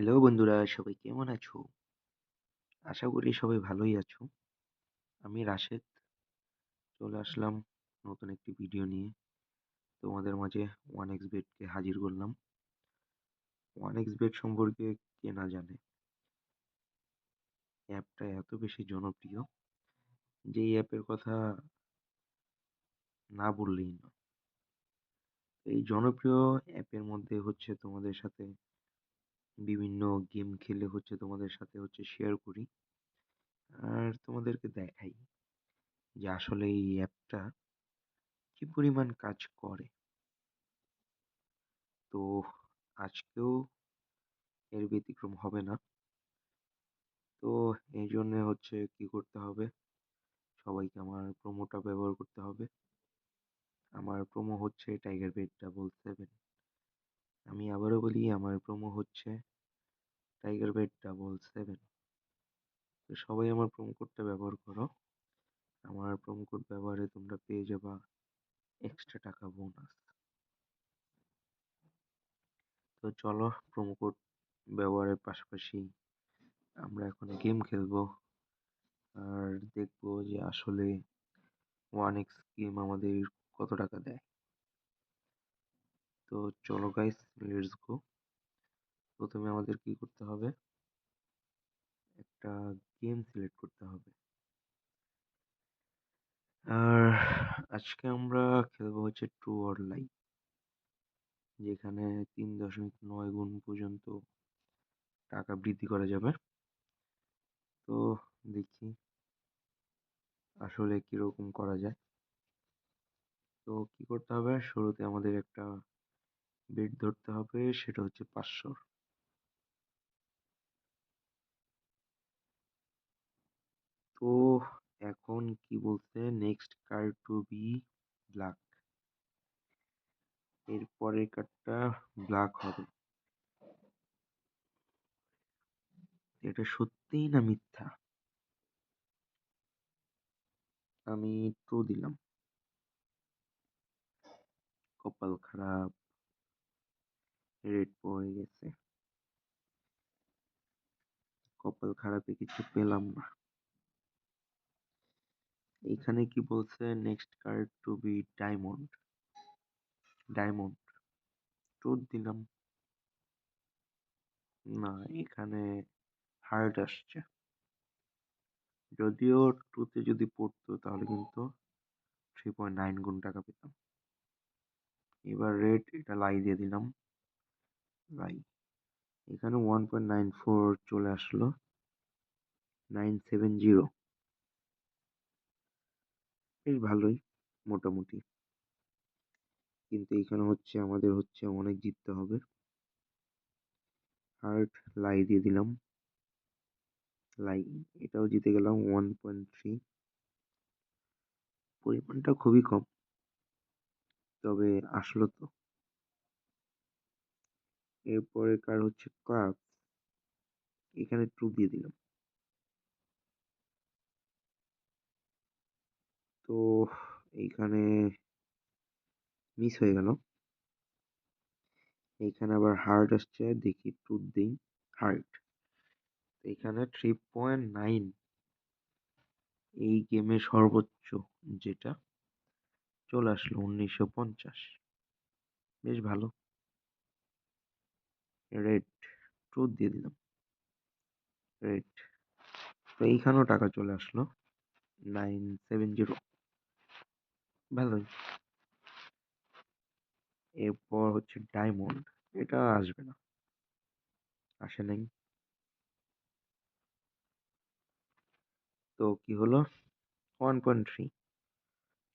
Hello বন্ধুরা, সবাই কেমন আছো? আশা করি সবাই ভালোই আছো। আমি রাশেদ, চলে আসলাম নতুন একটি ভিডিও নিয়ে। তোমাদের মাঝে ওয়ান এক্স বেডকে হাজির করলাম। ওয়ান এক্স বেড সম্পর্কে কে না জানে? অ্যাপটা এত বেশি জনপ্রিয় যে এই অ্যাপের কথা না বললেই না এই জনপ্রিয় অ্যাপের মধ্যে হচ্ছে তোমাদের সাথে বিভিন্ন গেম খেলে হচ্ছে তোমাদের সাথে হচ্ছে শেয়ার করি। আর তোমাদেরকে দেখাই যে আসলে এই অ্যাপটা কি পরিমাণ কাজ করে। তো আজকেও এর ব্যতিক্রম হবে না। তো এই জন্য হচ্ছে কি করতে হবে? সবাইকে আমার প্রোমোটা ব্যবহার করতে হবে। আমার প্রোমো হচ্ছে টাইগার বেড ডাবল সেভেন আমি আবারও বলি, আমার প্রোমো হচ্ছে টাইগার বেড ডাবল সেভেন তো সবাই আমার প্রোমো কোডটা ব্যবহার করো। আমার প্রোমো কোড ব্যবহারে তোমরা পেয়ে যাবা এক্সট্রা টাকা বোনাস তো চলো প্রোমো কোড ব্যবহারের পাশাপাশি আমরা এখন গেম খেলব। আর দেখব যে আসলে ওয়ান এক্স গেম আমাদের কত টাকা দেয়। তো চলো গাইস লেটস গো প্রথমে আমাদের কি করতে হবে? একটা গেম সিলেক্ট করতে হবে। আর আজকে আমরা খেলব হচ্ছে ট্রু অর লাই যেখানে তিন দশমিক নয় গুণ পর্যন্ত টাকা বৃদ্ধি করা যাবে। তো দেখি আসলে কীরকম করা যায়। তো কি করতে হবে? শুরুতে আমাদের একটা বেড ধরতে হবে, সেটা হচ্ছে পাঁচশোর। তো এখন কি বলছে? Next card to be black এর পরের কার্ডটা ব্ল্যাক হবে। এটা সত্যিই না মিথ্যা? আমি ট্রু দিলাম। কপাল খারাপ। রেড পড়ে গেছে। কপাল খারাপে কিছু পেলাম না। এখানে কি বলছে next card to be diamond diamond truth দিলাম। না, এখানে হার্ট আসছে। যদিও টুতে যদি পড়তো, তাহলে কিন্তু থ্রি পয়েন্ট নাইন গুণ টাকা পেতাম। এবার রেড এটা লাই দিয়ে দিলাম। লাই এখানে ওয়ান পয়েন্ট নাইন ফোর চলে আসলো। নাইন সেভেন জিরো বেশ ভালোই, মোটামুটি। কিন্তু এখানে হচ্ছে, আমাদের হচ্ছে অনেক জিততে হবে। হার্ট লাই দিয়ে দিলাম। লাই এটাও জিতে গেলাম ওয়ান পয়েন্ট থ্রি পরিমাণটা খুবই কম। তবে আসলো তো। এরপরে কার হচ্ছে কাপ এখানে টু দিয়ে দিলাম। তো এইখানে মিস হয়ে গেল। এইখানে আবার হার্ট আসছে, দেখি টু দিই হার্ট এখানে থ্রি পয়েন্ট নাইন এই গেমে সর্বোচ্চ যেটা চলে আসলো উনিশশো পঞ্চাশ। বেশ ভালো। রেড ট্রুথ দিয়ে দিলাম। রেড তো এইখানেও টাকা চলে আসলো। নাইন সেভেন জিরো ভালোই এরপর হচ্ছে ডায়মন্ড এটা আসবে না। আসে নাই। তো কি হলো? ওয়ান পয়েন্ট থ্রি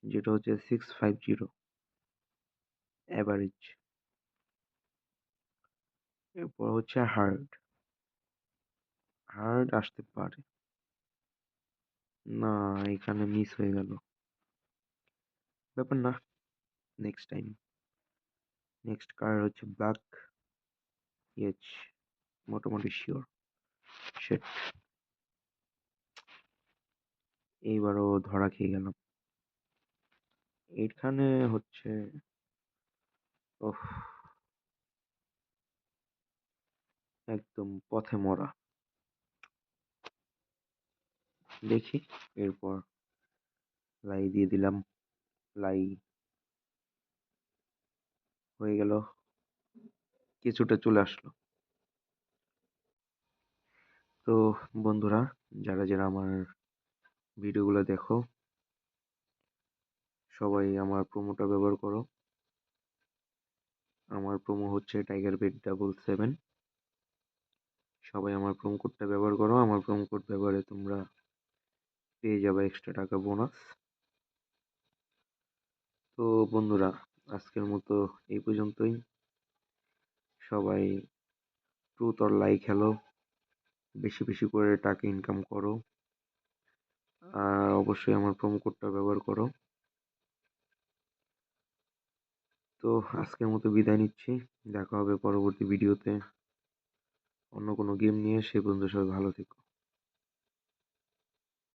যেটা হচ্ছে সিক্স ফাইভ জিরো অ্যাভারেজ এরপর হচ্ছে হার্ড হার্ড আসতে পারে। না, এখানে মিস হয়ে গেল। ব্যাপার না। নেক্সট টাইম নেক্সট কার হচ্ছে ব্ল্যাক ইয়েচ মোটামুটি শিওর সেট এইবারও ধরা খেয়ে গেলাম। এখানে হচ্ছে ওহ একদম পথে মরা। দেখি, এরপর লাই দিয়ে দিলাম, লাই হয়ে গেল, কিছুটা চলে আসলো। তো বন্ধুরা, যারা যারা আমার ভিডিওগুলো দেখো, সবাই আমার প্রোমোটা ব্যবহার করো। আমার প্রোমো হচ্ছে টাইগার বেড ডাবল সেভেন সবাই আমার প্রোমো কোডটা ব্যবহার করো, আমার প্রোমো কোড ব্যবহারে তোমরা পেয়ে যাবে এক্সট্রা টাকা বোনাস তো বন্ধুরা, আজকের মতো এই পর্যন্তই। সবাই ট্রুথ অর লাই খেলো, বেশি বেশি করে টাকা ইনকাম করো, আর অবশ্যই আমার প্রোমো কোডটা ব্যবহার করো। তো আজকের মতো বিদায় নিচ্ছি, দেখা হবে পরবর্তী ভিডিওতে অন্য কোনো গেম নিয়ে সে পর্যন্ত সবাই ভালো থেকো।